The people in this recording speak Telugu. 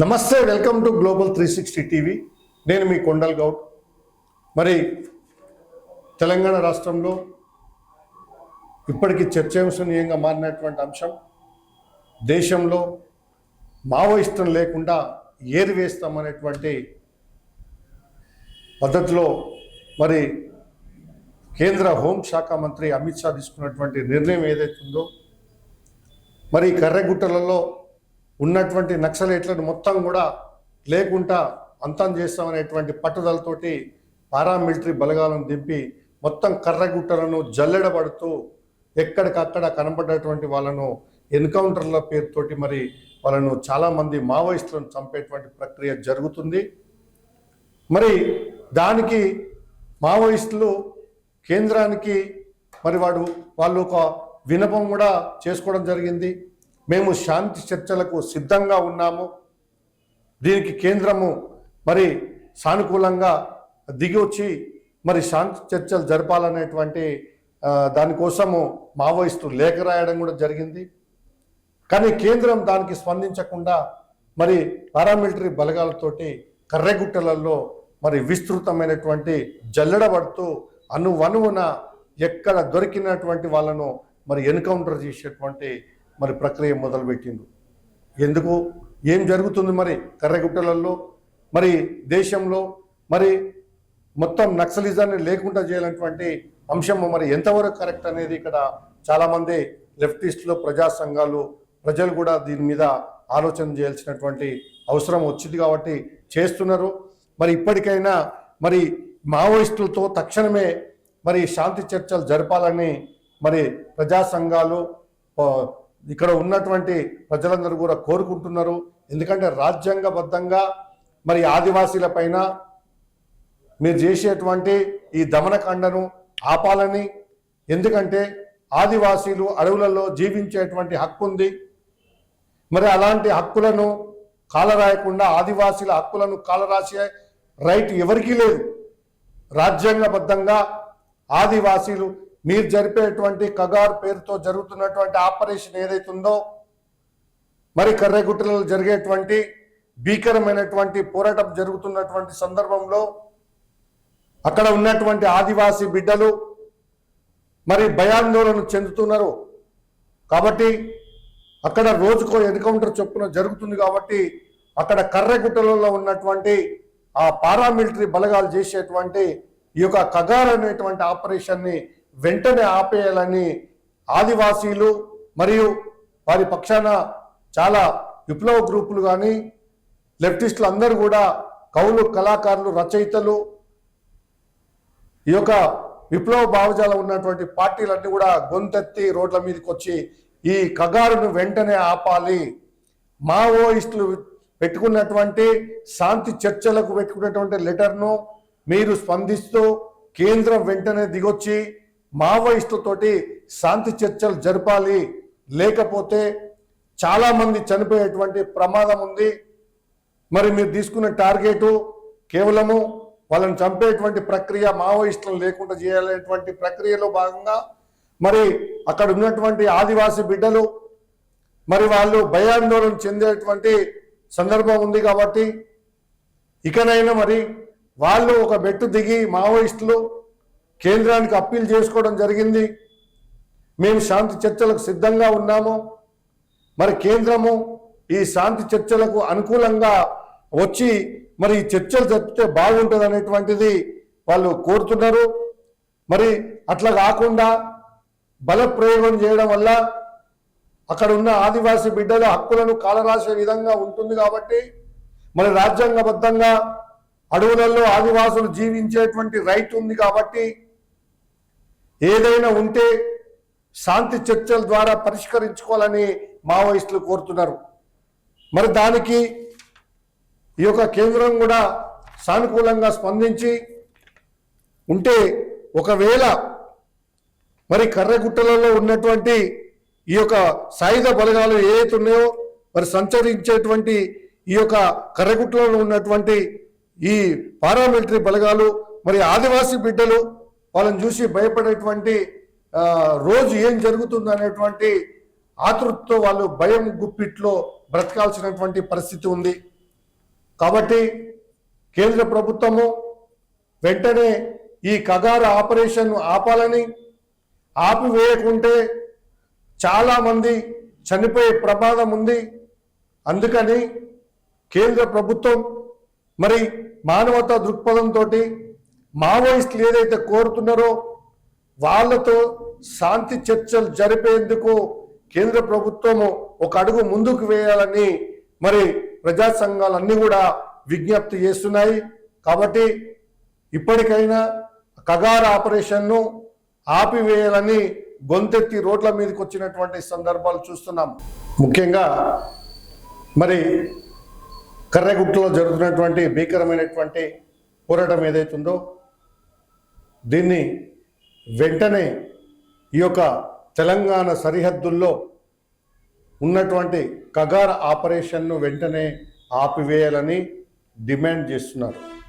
నమస్తే welcome to Global three sixty TV. నేను మీ కొండల్ గౌడ్. మరి తెలంగాణ రాష్ట్రంలో ఇప్పటికీ చర్చాంశనీయంగా మారినటువంటి అంశం దేశంలో మావోయిస్టులు లేకుండా ఏరి వేస్తామనేటువంటి పద్ధతిలో మరి కేంద్ర హోంశాఖ మంత్రి అమిత్ షా తీసుకున్నటువంటి నిర్ణయం ఏదైతుందో మరి కర్రెగుట్టలలో ఉన్నటువంటి నక్సలైట్లను మొత్తం కూడా లేకుండా అంతం చేస్తామనేటువంటి పట్టుదలతోటి పారామిలిటరీ బలగాలను దింపి మొత్తం కర్రగుట్టలను జల్లెడబడుతూ ఎక్కడికక్కడ కనబడ్డటువంటి వాళ్ళను ఎన్కౌంటర్ల పేరుతోటి మరి వాళ్ళను చాలామంది మావోయిస్టులను చంపేటువంటి ప్రక్రియ జరుగుతుంది. మరి దానికి మావోయిస్టులు కేంద్రానికి మరి వాడు వాళ్ళు ఒక వినపం కూడా చేసుకోవడం జరిగింది. మేము శాంతి చర్చలకు సిద్ధంగా ఉన్నాము. దీనికి కేంద్రము మరి సానుకూలంగా దిగి వచ్చి మరి శాంతి చర్చలు జరపాలనేటువంటి దానికోసము మావోయిస్టు లేఖ రాయడం కూడా జరిగింది. కానీ కేంద్రం దానికి స్పందించకుండా మరి పారామిలిటరీ బలగాలతోటి కర్రెగుట్టలలో మరి విస్తృతమైనటువంటి జల్లెడబడుతూ అనువనువున ఎక్కడ దొరికినటువంటి వాళ్ళను మరి ఎన్కౌంటర్ చేసేటువంటి మరి ప్రక్రియ మొదలుపెట్టిండు ఎందుకు? ఏం జరుగుతుంది మరి కర్రగుట్టలలో? మరి దేశంలో మరి మొత్తం నక్సలిజాన్ని లేకుండా చేయాలన్నటువంటి అంశం మరి ఎంతవరకు కరెక్ట్ అనేది ఇక్కడ చాలామంది లెఫ్టిస్టులు ప్రజా సంఘాలు ప్రజలు కూడా దీని మీద ఆలోచన చేయాల్సినటువంటి అవసరం వచ్చింది కాబట్టి చేస్తున్నారు. మరి ఇప్పటికైనా మరి మావోయిస్టులతో తక్షణమే మరి శాంతి చర్చలు జరపాలని మరి ప్రజా సంఘాలు ఇక్కడ ఉన్నటువంటి ప్రజలందరూ కూడా కోరుకుంటున్నారు. ఎందుకంటే రాజ్యాంగబద్ధంగా మరి ఆదివాసీల పైన మీరు చేసేటువంటి ఈ దమనకాండను ఆపాలని ఎందుకంటే ఆదివాసీలు అడవులలో జీవించేటువంటి హక్కు ఉంది. మరి అలాంటి హక్కులను కాలరాయకుండా ఆదివాసీల హక్కులను కాలరాసే రైట్ ఎవరికీ లేదు. రాజ్యాంగబద్ధంగా ఆదివాసీలు మీరు జరిపేటువంటి కగార్ పేరుతో జరుగుతున్నటువంటి ఆపరేషన్ ఏదైతుందో మరి కర్రగుట్టలలో జరిగేటువంటి భీకరమైనటువంటి పోరాటం జరుగుతున్నటువంటి సందర్భంలో అక్కడ ఉన్నటువంటి ఆదివాసీ బిడ్డలు మరి భయాందోళన చెందుతున్నారు. కాబట్టి అక్కడ రోజుకో ఎన్కౌంటర్ చొప్పున జరుగుతుంది కాబట్టి అక్కడ కర్రెగుట్టలలో ఉన్నటువంటి ఆ పారామిలిటరీ బలగాలు చేసేటువంటి ఈ యొక్క కగార్ అనేటువంటి ఆపరేషన్ని వెంటనే ఆపేయాలని ఆదివాసీలు మరియు వారి పక్షాన చాలా విప్లవ గ్రూపులు కానీ లెఫ్టిస్టులు అందరూ కూడా కవులు కళాకారులు రచయితలు ఈ యొక్క విప్లవ భావజాలం ఉన్నటువంటి పార్టీలన్నీ కూడా గొంతెత్తి రోడ్ల మీదకి వచ్చి ఈ కగారును వెంటనే ఆపాలి. మావోయిస్టులు పెట్టుకున్నటువంటి శాంతి చర్చలకు పెట్టుకున్నటువంటి లెటర్ను మీరు స్పందిస్తూ కేంద్రం వెంటనే దిగొచ్చి మావోయిస్టులతోటి శాంతి చర్చలు జరపాలి. లేకపోతే చాలామంది చనిపోయేటువంటి ప్రమాదం ఉంది. మరి మీరు తీసుకున్న టార్గెటు కేవలము వాళ్ళని చంపేటువంటి ప్రక్రియ మావోయిస్టులను లేకుండా చేయాలనేటువంటి ప్రక్రియలో భాగంగా మరి అక్కడ ఉన్నటువంటి ఆదివాసీ బిడ్డలు మరి వాళ్ళు భయాందోళన చెందేటువంటి సందర్భం ఉంది కాబట్టి ఇకనైనా మరి వాళ్ళు ఒక బెట్టు దిగి మావోయిస్టులు కేంద్రానికి అప్పీల్ చేసుకోవడం జరిగింది. మేము శాంతి చర్చలకు సిద్ధంగా ఉన్నాము. మరి కేంద్రము ఈ శాంతి చర్చలకు అనుకూలంగా వచ్చి మరి ఈ చర్చలు జరిపితే బాగుంటుంది అనేటువంటిది వాళ్ళు కోరుతున్నారు. మరి అట్లా కాకుండా బలప్రయోగం చేయడం వల్ల అక్కడ ఉన్న ఆదివాసీ బిడ్డల హక్కులను కాలరాసే విధంగా ఉంటుంది కాబట్టి మరి రాజ్యాంగబద్ధంగా అడవులలో ఆదివాసులు జీవించేటువంటి రైట్ ఉంది కాబట్టి ఏదైనా ఉంటే శాంతి చర్చల ద్వారా పరిష్కరించుకోవాలని మావోయిస్టులు కోరుతున్నారు. మరి దానికి ఈ యొక్క కేంద్రం కూడా సానుకూలంగా స్పందించి ఉంటే ఒకవేళ మరి కర్రగుట్టలలో ఉన్నటువంటి ఈ యొక్క సాయుధ బలగాలు ఏవైతే ఉన్నాయో మరి సంచరించేటువంటి ఈ యొక్క కర్రగుట్టలలో ఉన్నటువంటి ఈ పారామిలిటరీ బలగాలు మరి ఆదివాసీ బిడ్డలు వాళ్ళని చూసి భయపడేటువంటి రోజు ఏం జరుగుతుంది అనేటువంటి ఆతృతతో వాళ్ళు భయం గుప్పిట్లో బ్రతకాల్సినటువంటి పరిస్థితి ఉంది. కాబట్టి కేంద్ర ప్రభుత్వము వెంటనే ఈ కగారు ఆపరేషన్ ఆపాలని ఆపివేయకుంటే చాలామంది చనిపోయే ప్రమాదం ఉంది. అందుకని కేంద్ర ప్రభుత్వం మరి మానవతా దృక్పథంతో మావోయిస్టులు ఏదైతే కోరుతున్నారో వాళ్ళతో శాంతి చర్చలు జరిపేందుకు కేంద్ర ప్రభుత్వము ఒక అడుగు ముందుకు వేయాలని మరి ప్రజా సంఘాలన్నీ కూడా విజ్ఞప్తి చేస్తున్నాయి. కాబట్టి ఇప్పటికైనా కగార్ ఆపరేషన్ను ఆపివేయాలని గొంతెత్తి రోడ్ల మీదకి వచ్చినటువంటి సందర్భాలు చూస్తున్నాం. ముఖ్యంగా మరి కర్రెగుట్టలో జరుగుతున్నటువంటి భీకరమైనటువంటి పోరాటం ఏదైతుందో దీన్ని వెంటనే ఈ యొక్క తెలంగాణ సరిహద్దుల్లో ఉన్నటువంటి కగార్ ఆపరేషన్ను వెంటనే ఆపివేయాలని డిమాండ్ చేస్తున్నారు.